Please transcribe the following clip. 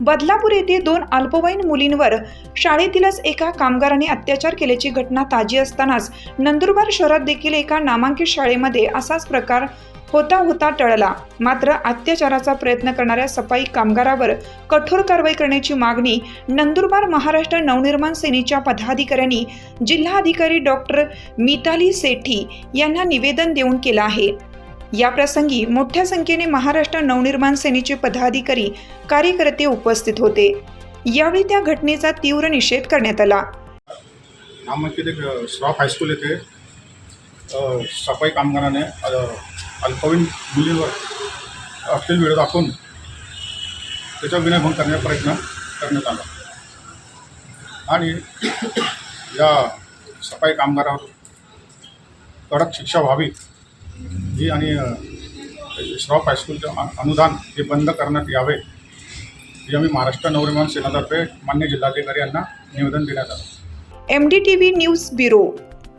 बदलापूर येथे दोन अल्पवयीन मुलींवर शाळेतीलच एका कामगाराने अत्याचार केल्याची घटना ताजी असतानाच नंदुरबार शहरात देखील एका नामांकित शाळेमध्ये असाच प्रकार होता होता टळला. मात्र अत्याचाराचा प्रयत्न करणाऱ्या सफाई कामगारावर कठोर कारवाई करण्याची मागणी नंदुरबार महाराष्ट्र नवनिर्माण सेनेच्या पदाधिकाऱ्यांनी जिल्हाधिकारी डॉक्टर मिताली सेठी यांना निवेदन देऊन केलं आहे. या प्रसंगी मोठ्या संख्येने महाराष्ट्र नवनिर्माण सेनेचे पदाधिकारी कार्यकर्ते उपस्थित होते. यावेळी त्या घटनेचा तीव्र निषेध करण्यात आला. श्रॉफ हायस्कूल येथे सफाई कामगाराने अल्पवयीन मुलींवर अश्लील व्हिडिओ दाखवून त्याचा विनयभंग करण्याचा प्रयत्न करण्यात आला. आणि या सफाई कामगारावर कडक शिक्षा व्हावी जी आणि श्रॉफ हायस्कूलचं अनुदान हे बंद करण्यात यावे या आम्ही महाराष्ट्र नवनिर्माण सेनातर्फे मान्य जिल्हाधिकारी यांना निवेदन देण्यात आलं. M D T V news bureau.